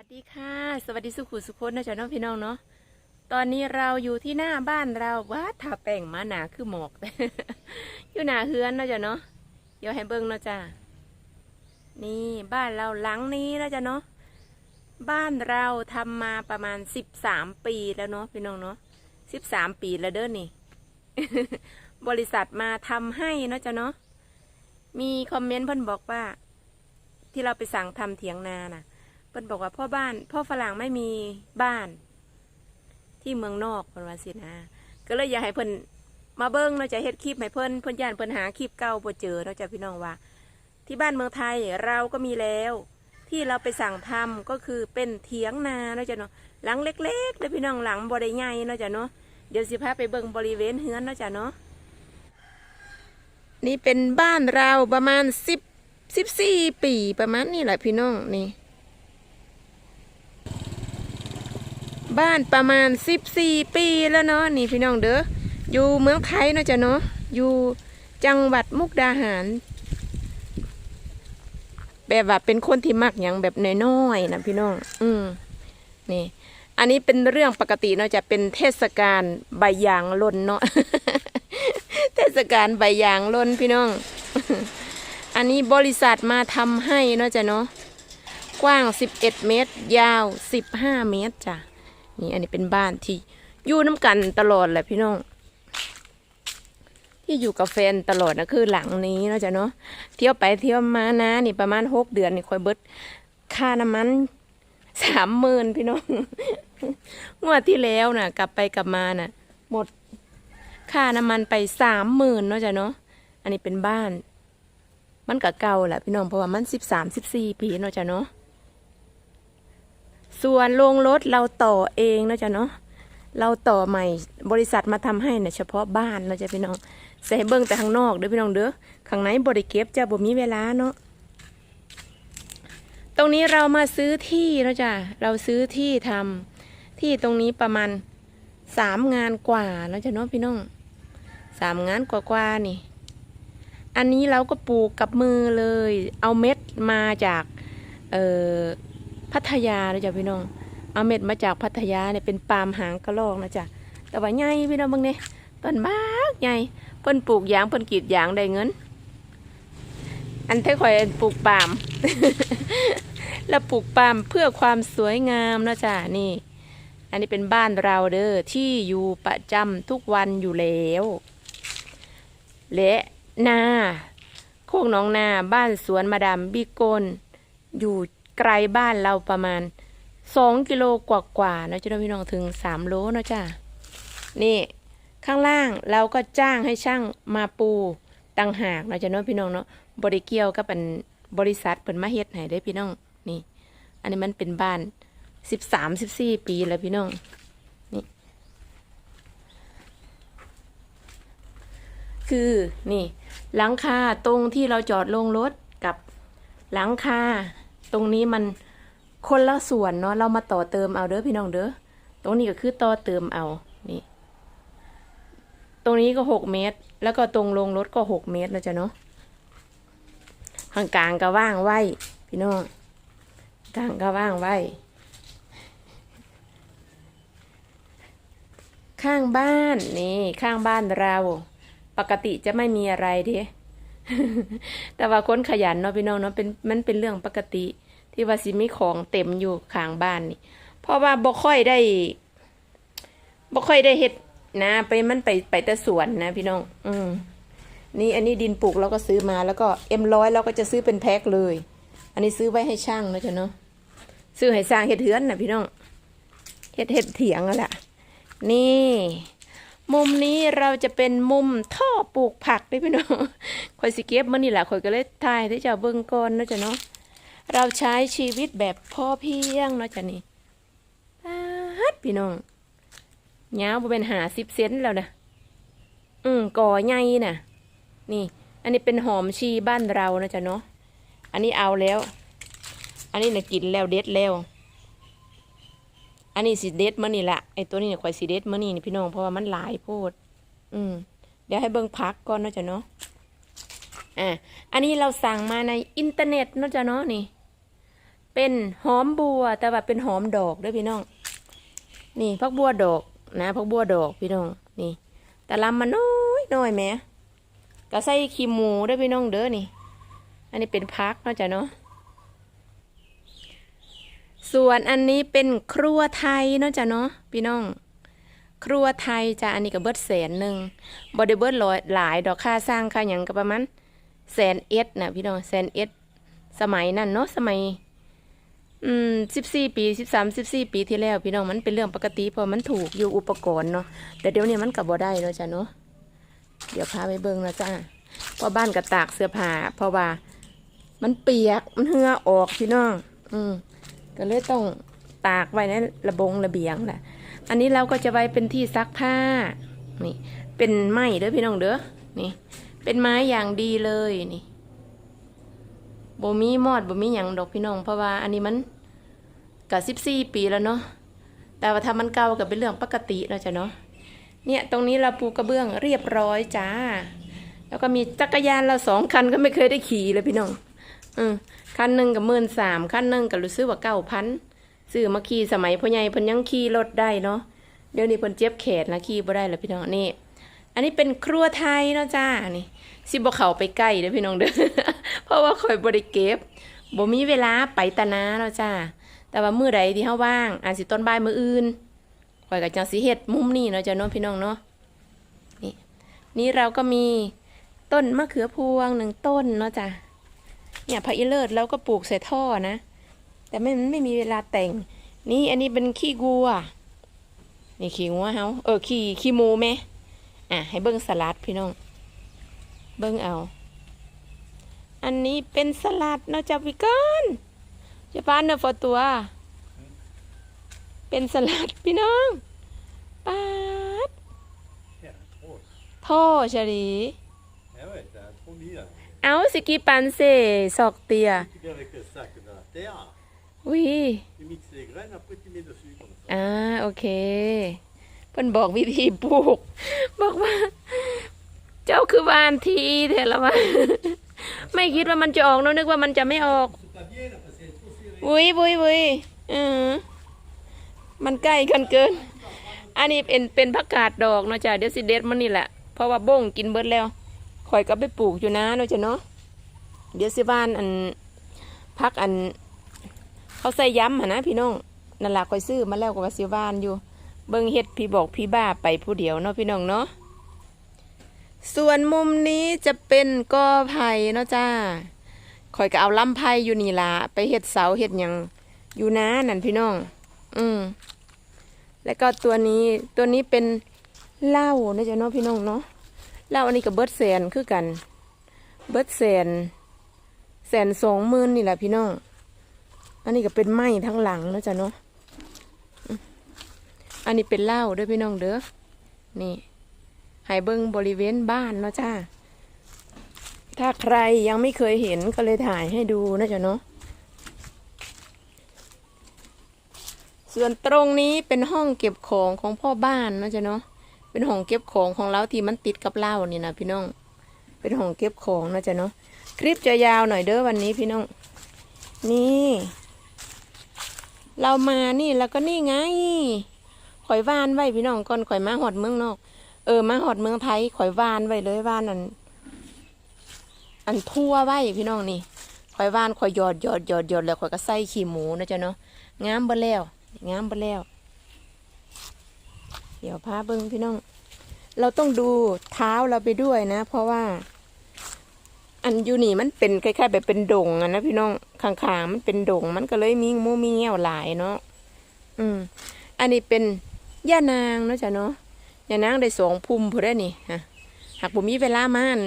วัสดีค่ะ สวัสดีสุขุสุขคนนะจ๊ะน้องพี่น้องเนาะตอนนี้เราอยู่ที่หน้าบ้านเราว้าทาแป้งมาหนาคือหมอกอยู่หนาเฮือนนะจ๊ะเนาะเดี๋ยวให้เบิ้งนะจ้ะนี่บ้านเราหลังนี้นะจ๊ะเนาะบ้านเราทำมาประมาณสิบสามปีแล้วเนาะพี่น้องเนาะสิบสามปีแล้วเด้อนี่ บริษัทมาทำให้นะจ๊ะเนาะมีคอมเมนต์เพิ่นบอกว่า ที่เราไปสั่งทำเถียงนาน่ะ เพิ่นบอกว่าพ่อบ้าน พ่อฝรั่งไม่มีบ้าน ที่เมืองนอกเพิ่นว่าสินะก็เลยอยากให้เพิ่นมาเบิ้งเนาะจะเฮ็ดคลิปให้เพิ่นเพิ่นย่านเพิ่นหาคลิปเก่าบ่เจอเนาะจะพี่น้องว่า ที่บ้านเมืองไทยเราก็มีแล้ว ที่เราไปสั่งทำก็คือเป็นเถียงนาเนาะจะเนาะหลังเล็กๆเด้อพี่น้องหลังบ่ได้ใหญ่เนาะจะเนาะเดี๋ยวสิพาไปเบิ่งบริเวณเฮือนเนาะจะเนาะนี่เป็นบ้านเราประมาณ10 14ปีประมาณนี้แหละพี่น้องนี่ บ้านประมาณสิบสี่ปีแล้วเนาะนี่พี่น้องเด้ออยู่เมืองไทยเนาะจ้ะเนาะอยู่จังหวัดมุกดาหารแบบว่าเป็นคนที่มักอย่างแบบน้อยๆนะพี่น้อง อืมนี่ อันนี้เป็นเรื่องปกติเนาะจะเป็นเทศกาลใบยางลนเนาะ เทศกาลใบยางลนพี่น้อง อันนี้บริษัทมาทำให้เนาะจ้ะเนาะ กว้าง 11 เมตร ยาว 15 เมตรจ้ะ นี่อันนี้เป็นบ้านที่อยู่น้ำกันตลอดแหละพี่น้อง ที่อยู่กับแฟนตลอดนะคือหลังนี้เนาะจ๊ะเนาะเที่ยวไปเที่ยวมานะนี่ประมาณหกเดือนนี่คอยเบิดค่าน้ำมันสามหมื่นพี่น้องงวดที่แล้วน่ะ กลับไปกลับมาน่ะ หมดค่าน้ำมันไปสามหมื่นเนาะจ๊ะเนาะอันนี้เป็นบ้าน มันก็เก่าแหละพี่น้องเพราะว่ามันสิบสามสิบสี่ปีเนาะจ๊ะเนาะ ส่วนโรงรถเราต่อเองนะจ๊ะเนาะเราต่อใหม่บริษัทมาทำให้เนี่ยเฉพาะบ้านเนาะจ๊ะพี่น้องใส่เบิ้งแต่ข้างนอกเด้อพี่น้องเด้อข้างในบริเก็บจะบ่มีเวลาเนาะตรงนี้เรามาซื้อที่นะจ๊ะเราซื้อที่ทำที่ตรงนี้ประมาณสามงานกว่านะจ๊ะเนาะพี่น้องสามงานกว่าๆนี่ อันนี้เราก็ปลูกกับมือเลย เอาเม็ดมาจาก เอ่อ พัทยานะจ๊ะพี่น้อง เอาเม็ดมาจากพัทยาเนี่ยเป็นปาล์มหางกระรอกนะจ๊ะแต่ว่าใหญ่พี่น้องบางเนี่ยต้นบากใหญ่เพิ่นปลูกยางเพิ่นกรีดยางได้เงิน อันที่ข่อยปลูกปาล์มแล้วปลูกปาล์มเพื่อความสวยงามนะจ๊ะนี่ อันนี้เป็นบ้านเราเด้อที่อยู่ประจำทุกวันอยู่แล้วและนาโคกน้องนาบ้านสวนมาดามบิโกนอยู่ ไกลบ้านเราประมาณสองกิโลกว่าๆนะจ๊ะพี่น้องถึงสามโลเนาะจ้ะนี่ข้างล่างเราก็จ้างให้ช่างมาปูตังหากนะจ๊ะเนาะพี่น้องเนาะบริเกียวกับอันบริษัทเปิดมาเฮ็ดให้ได้พี่น้องนี่ อันนี้มันเป็นบ้านสิบสามสิบสี่ปีแล้วพี่น้องนี่ คือนี่ หลังคาตรงที่เราจอดลงรถกับหลังคา ตรงนี้มันคนละส่วนเนาะเรามาต่อเติมเอาเด้อพี่น้องเด้อตรงนี้ก็คือต่อเติมเอานี่ ตรงนี้ก็หกเมตร แล้วก็ตรงลงรถก็หกเมตรนะจ๊ะเนาะข้างกลางก็ว่างไว้ พี่น้องกลางก็ว่างไว้ ข้างบ้านนี่ ข้างบ้านเรา ปกติจะไม่มีอะไรเด้ แต่ว่าคนขยันเนาะพี่น้องเนาะเป็นมันเป็นเรื่องปกติ ที่ว่าสิมีของเต็มอยู่ข้างบ้านนี่ เพราะว่าบ่ค่อยได้บ่ค่อยได้เฮ็ดนะ ไปมันไปไปแต่สวนนะพี่น้อง อืมนี่อันนี้ดินปลูกเราก็ซื้อมาแล้วก็เอ็มร้อยเราก็จะซื้อเป็นแพ็คเลย อันนี้ซื้อไว้ให้ช่างนะจ๊ะเนาะซื้อให้สร้างเฮ็ดเฮือนนะพี่น้องเฮ็ดเฮ็ดเถียงนั่นแหละนี่ มุมนี้เราจะเป็นมุมท่อปลูกผักได้พี่น้องคอยสิเก็บมื่อนี่แหละคอยก็เลยถ่ายที่จะเบิ่งก่อนเนาะจ๊ะเนาะเราใช้ชีวิตแบบพ่อเพียงเนาะจ๊ะนี่ฮัดพี่น้องยาวบ่เป็นหาสิบเซนแล้วนะอืมก่อใหญ่น่ะ นี่ อันนี้เป็นหอมชีบ้านเรานะจ๊ะเนาะอันนี้เอาแล้ว อันนี้น่ะกินแล้วเด็ดแล้ว อันนี้สิเด็ดมื่อนี่แหละไอ้ตัวนี้เนี่ยข่อยสิเด็ดมื่อนี่นี่พี่น้องเพราะว่ามันหลายโพด อืม เดี๋ยวให้เบิ่งพักก่อนเนาะจ๊ะเนาะอะอันนี้เราสั่งมาในอินเทอร์เน็ตเนาะจ๊ะเนาะนี่ เป็นหอมบัวแต่ว่าเป็นหอมดอกด้วยพี่น้อง นี่พักบัวดอกนะพักบัวดอกพี่น้องนี่ แต่ลำมันน้อยน้อยแม่ก็ใส่ขี้หมูด้วยพี่น้องเด้อนี่ อันนี้เป็นพักเนาะจ้ะเนาะ ส่วนอันนี้เป็นครัวไทยเนาะจ้ะเนาะพี่น้อง ครัวไทยจ้ะอันนี้ก็เบิดแสนหนึ่งบอดเบิดร้อยหลายดอกค่าสร้างค่าหยังก็ประมาณแสนเอ็ดนะพี่น้องแสนเอ็ดสมัยนั้นเนาะสมัย อืมสิบสี่ปีสิบสามสิบสี่ปีที่แล้ว พี่น้องมันเป็นเรื่องปกติเพราะมันถูกอยู่อุปกรณ์เนาะแต่เดี๋ยวนี้มันกับบ่ได้แล้วจ้ะเนาะเดี๋ยวพาไปเบิ่งนะจ้าเพราะบ้านกับตากเสื้อผ้าเพราะว่า มันเปียกมันเหือออกพี่น้องอืม ก็เลยต้องตากไว้ในระบงระเบียงแหละอันนี้เราก็จะไว้เป็นที่ซักผ้า นี่ เป็นไม้เด้อพี่น้องเด้อ นี่ เป็นไม้อย่างดีเลยนี่บ่มีมอดบ่มีหยังดอกพี่น้องเพราะว่าอันนี้มันกับสิบสี่ปีแล้วเนาะ แต่ว่าถ้ามันเก่าก็เป็นเรื่องปกติแล้วจ้ะเนาะ เนี่ยตรงนี้เราปูกระเบื้องเรียบร้อยจ้า แล้วก็มีจักรยานเราสองคันก็ไม่เคยได้ขี่เลยพี่น้อง อืมคันหนึ่งกับหมื่นสามคันหนึ่งกับรู้สึกว่าเก้าพันซื้อมาขี่สมัยพ่อใหญ่เพิ่นยังขี่รถได้เนาะเดี๋ยวนี้เพิ่นเจ็บแขนแล้วขี่บ่ได้แล้วพี่น้องนี่ อันนี้เป็นครัวไทยเนาะจ้านี่สิบ่เข้าไปใกล้เด้อพี่น้องเด้อเพราะว่าข่อยบ่ได้เก็บบ่มีเวลาไปตะนาเนาะจ้าแต่ว่ามื้อใดที่เฮาว่างอาจสิต้นบ่ายมื้ออื่นข่อยก็จังสิเฮ็ดมุมนี้เนาะจ้าเนาะพี่น้องเนาะนี่นี่เราก็มีต้นมะเขือพวงหนึ่งต้นเนาะจ้ะ เนี่ยพระอิเลิศเราก็ปลูกใส่ท่อนะ แต่ไม่มันไม่มีเวลาแต่ง นี่อันนี้เป็นขี้วัว นี่ขี้งัวเฮาเออขี้ขี้หมูไหมอะ ให้เบิ้งสลัดพี่น้อง เบิ้งเอา อันนี้เป็นสลัดเนาะจ้ะพี่ก้อนจะปานเนอะฟอตัว เป็นสลัดพี่น้องปาด Ja, trop. ท่อเฉลี เอาสกีปันเซศอกเตียวิอ่าโอเคเพิ่นบอกวิธีปลูก บอกว่า เจ้าคือวานทีเถอะละวะไม่คิดว่ามันจะออกนึกว่ามันจะไม่ออกวุ้ยวุ้ยวุ้ยเออมันใกล้กันเกิน อันนี้เป็นเป็นผักกาดดอกเนาะจ้ะเดี๋ยวสิเด็ดมันนี่แหละ เพราะว่าบ้งกินเบิดแล้ว ข่อยก็ไปปลูกอยู่นะเนาะจ้ะเนาะเดี๋ยวสิบ้านอันพักอัน เขาใส่ย้ำหนนะพี่น้องนั่นล่ะข่อยซื้อมาแล้วก็ว่าสิบ้านอยู่ เบิ่งเฮ็ดพี่บอกพี่บ้าไปผู้เดียวเนาะพี่น้องเนาะส่วนมุมนี้จะเป็นกอไผ่เนาะจ้าข่อยก็เอาลำไผ่อยู่นี่ละไปเฮ็ดเสาเฮ็ดหยังอยู่นะนั่นพี่น้อง อืมแล้วก็ตัวนี้ตัวนี้เป็นเหล้านะจ๊ะเนาะพี่น้องเนาะ เหล้าอันนี้กับเบิร์ดแสนคือกัน เบิร์ดแสนแสนสองหมื่นนี่แหละพี่น้อง อันนี้ก็เป็นไม้ทั้งหลังนะจ๊ะเนาะ อันนี้เป็นเหล้าด้วยพี่น้องเด้อ นี่ให้เบิ้งบริเวณบ้านเนาะจ้า ถ้าใครยังไม่เคยเห็นก็เลยถ่ายให้ดูนะจ๊ะเนาะ ส่วนตรงนี้เป็นห้องเก็บของของพ่อบ้านนะจ๊ะเนาะ เป็นห้องเก็บของของเราที่มันติดกับเล่านี่นะพี่น้อง เป็นห้องเก็บของนะจ๊ะเนาะ คลิปจะยาวหน่อยเด้อวันนี้พี่น้อง นี่ เรามานี่แล้วก็นี่ไงข่อยวานไว้พี่น้องก่อนข่อยมาหอดเมืองนอก เออมาหอดเมืองไทยข่อยวานไว้เลยว่านนั่นอันทั่วไว้พี่น้องนี่ข่อยว่านข่อยหยอดหยอดหยอดหยอดแล้วข่อยก็ใส่ขี้หมูนะจ๊ะเนาะงามเบ่แล้วงามเบ่แล้ว เดี๋ยวพาเบิ้งพี่น้อง เราต้องดูเท้าเราไปด้วยนะ เพราะว่า อันยูนี่มันเป็นคล้ายๆ แบบเป็นดงอะนะพี่น้องข้างๆมันเป็นดง มันก็เลยมีมูมีเงี้ยวหลายเนาะอืม อันนี้เป็นย่านางเนาะจ๊ะเนาะย่านางได้สองพุ่มพอได้นี่ฮะหากผมมีเวลามาน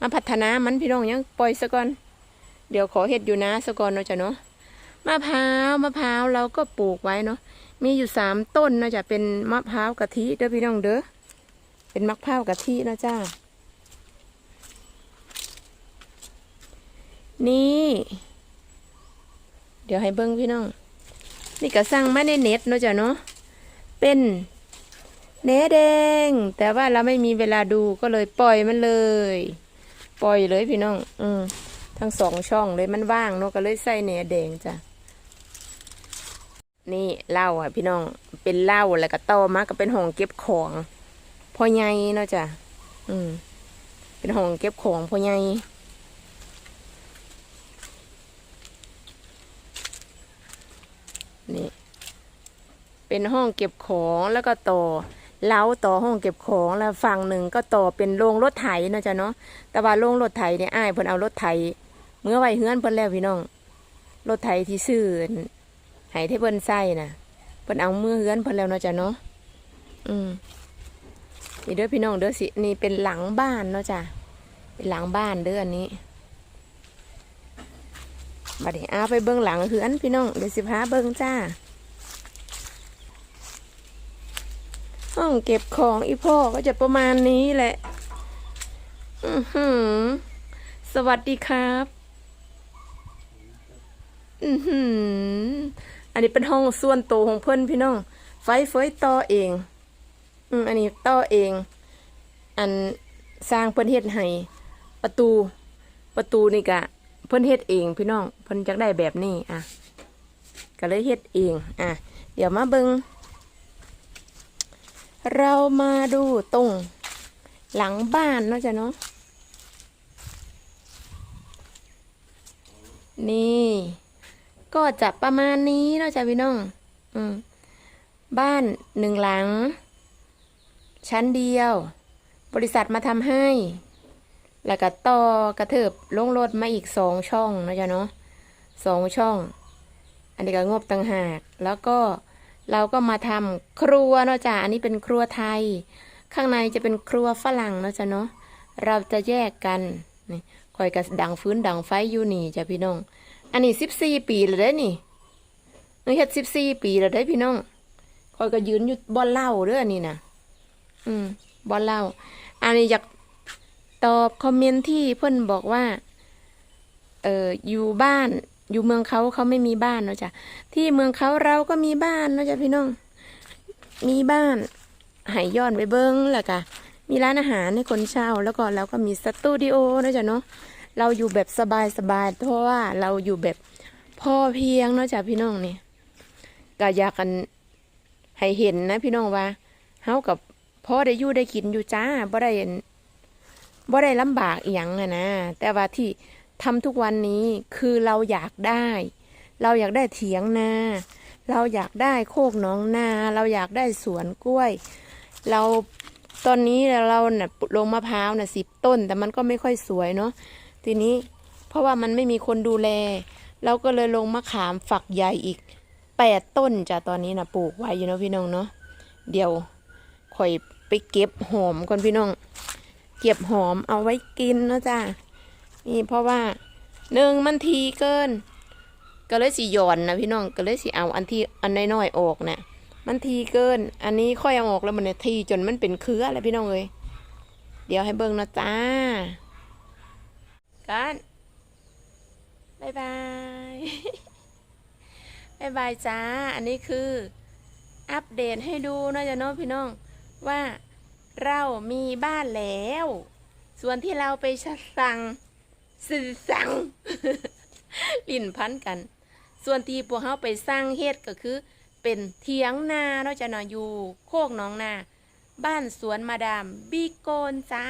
มาพัฒนามันพี่น้องยังปล่อยซะก่อน เดี๋ยวขอเห็ดอยู่นะซะก่อนเนาะจ้ะเนาะมะพร้าวมะพร้าวเราก็ปลูกไว้เนาะ มีอยู่สามต้นนะจ๊ะเป็นมะพร้าวกะทิเด้อพี่น้องเด้อเป็นมะพร้าวกะทินะจ้านี่ เดี๋ยวให้เบิ้งพี่น้อง นี่ก็สั่งมาในเน็ตเนาะจ้ะเนาะเป็นเนื้อแดง แต่ว่าเราไม่มีเวลาดูก็เลยปล่อยมันเลย ปล่อยเลยพี่น้อง อืมทั้งสองช่องเลยมันว่างเนาะก็เลยใส่แหนแดงจ้ะ นี่เหล้าอะพี่น้องเป็นเหล้าแล้วก็ต่อมาก็เป็นห้องเก็บของพ่อใหญ่เนาะจ้ะอืม เป็นห้องเก็บของพ่อใหญ่นี่ เป็นห้องเก็บของแล้วก็ต่อเล้าต่อห้องเก็บของแล้วฝั่งหนึ่งก็ต่อเป็นโรงรถไถเนาะจ้ะเนาะแต่ว่าโรงรถไถเนี่ยอ้ายเพิ่นเอารถไถเมื่อไว้เฮือนเพิ่นแล้วพี่น้องรถไถที่ซื้อ ให้ที่เพิ่นใส่น่ะเพิ่นเอามือเฮือนเพิ่นแล้วเนาะจ้ะเนาะอืมนี่เด้อพี่น้องเด้อสินี่เป็นหลังบ้านเนาะจ้ะเป็นหลังบ้านเด้ออันนี้บัดนี้เอาไปเบิ่งหลังเฮือนพี่น้องเดี๋ยวสิพาเบิ่งจ้า ห้องเก็บของอีพ่อก็จะประมาณนี้แหละอือหือ สวัสดีครับ อือหือ อันนี้เป็นห้องส่วนตัวของเพื่อนพี่น้อง ไฟเฟยต่อเอง อืมอันนี้ต่อเอง อันสร้างเพื่อนเฮ็ดให้ประตู ประตูนี่กะ เพื่อนเฮ็ดเองพี่น้อง เพื่อนจักได้แบบนี้อะก็เลยเฮ็ดเอง อะ เดี๋ยวมาเบิงเรามาดูตรง หลังบ้านเนาะจ้ะเนาะนี่ ก็จะประมาณนี้เนาะจ้ะพี่น้อง อืมบ้านหนึ่งหลัง ชั้นเดียว บริษัทมาทำให้ แล้วก็ต่อกระเถิบลงรถมาอีกสองช่องเนาะจ้ะเนาะสองช่อง อันนี้ก็งบต่างหาก แล้วก็เราก็มาทำครัวเนาะจ้ะอันนี้เป็นครัวไทย ข้างในจะเป็นครัวฝรั่งเนาะจ้ะเนาะเราจะแยกกันนี่คอยกับดังฟื้นดังไฟอยู่นี่จ้ะพี่น้อง อันนี้สิบสี่ปีแล้วเด้นี่นี่เฮ็ดสิบสี่ปีแล้วเด้พี่น้องคอยก็ยืนอยู่บ่อนเหล้าเด้ออันนี้นะอืมบ่อนเหล้าอันนี้อยากตอบคอมเมนต์ที่เพื่อนบอกว่า เอออยู่บ้านอยู่เมืองเขาเขาไม่มีบ้านเนาะจ้ะที่เมืองเขาเราก็มีบ้านเนาะจ้ะพี่น้อง มีบ้านหายย้อนไปเบิ้งแหล้วก็มีร้านอาหารให้คนเช่า แล้วก็เราก็มีสตูดิโอเนาะจ้ะเนาะ เราอยู่แบบสบายสบายเพราะว่าเราอยู่แบบพ่อเพียงเนาะจ้ะพี่น้องนี่ก็อยากกันให้เห็นนะ พี่น้องว่าเฮากับพ่อได้อยู่ได้กินอยู่จ้าบ่ได้บ่ได้ลำบากอีหยังอะนะแต่ว่าที่ทำทุกวันนี้คือเราอยากได้ เราอยากได้เถียงนา เราอยากได้โคกน้องนา เราอยากได้สวนกล้วย เราตอนนี้เราเนี่ยลงมะพร้าวน่ะสิบต้น แต่มันก็ไม่ค่อยสวยเนาะ ทีนี้เพราะว่ามันไม่มีคนดูแล เราก็เลยลงมะขามฝักใหญ่อีกแปดต้นจ้ะตอนนี้นะปลูกไว้อยู่นะพี่น้องเนาะเดี๋ยวค่อยไปเก็บหอมก่อนพี่น้อง เก็บหอมเอาไว้กินเนาะจ้ะนี่เพราะว่าหนึ่งมันทีเกิน ก็เลยสิหย่อนนะพี่น้องก็เลยสิเอาอันที่อันน้อยๆออกนะ่ะมันทีเกิน อันนี้ค่อยเอาออกแล้วมันเนี่ยทีจนมันเป็นเครือแล้วพี่น้องเอ้ยเดี๋ยวให้เบิ่งนะจ้า กันบายบายบายบายจ้า อันนี้คืออัปเดตให้ดูนะจ๊ะน้องพี่น้องว่าเรามีบ้านแล้ว ส่วนที่เราไปสั่งสื่อสั่งลิ่นพันกัน ส่วนที่พวกเขาไปสร้างเฮ็ดก็คือ เป็นเถียงนาเนาะจะนอนอยู่ โคกหน้องนา บ้านสวนมาดามบีโกนจ้า